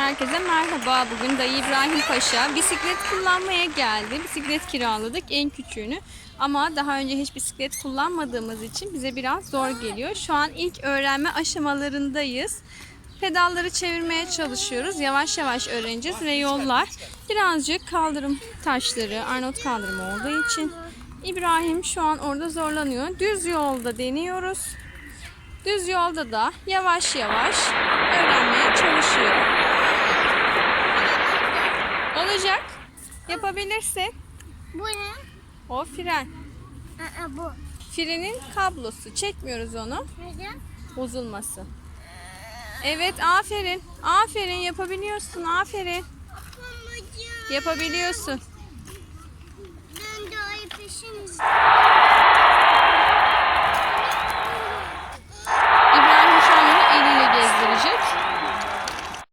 Herkese merhaba. Bugün Dayı İbrahim Paşa bisiklet kullanmaya geldi. Bisiklet kiraladık en küçüğünü. Ama daha önce hiç bisiklet kullanmadığımız için bize biraz zor geliyor. Şu an ilk öğrenme aşamalarındayız. Pedalları çevirmeye çalışıyoruz. Yavaş yavaş öğreneceğiz ve yollar birazcık kaldırım taşları, Arnavut kaldırımı olduğu için İbrahim şu an orada zorlanıyor. Düz yolda deniyoruz. Düz yolda da yavaş yavaş öğrenmeye çalışıyor. Yapabilirse Bu ne? o fren. Aa, bu. Frenin kablosu. Çekmiyoruz onu. Neden? Bozulması. Evet aferin. Aferin yapabiliyorsun. Aferin. Yapabiliyorsun. Ben de ay peşin istiyorum.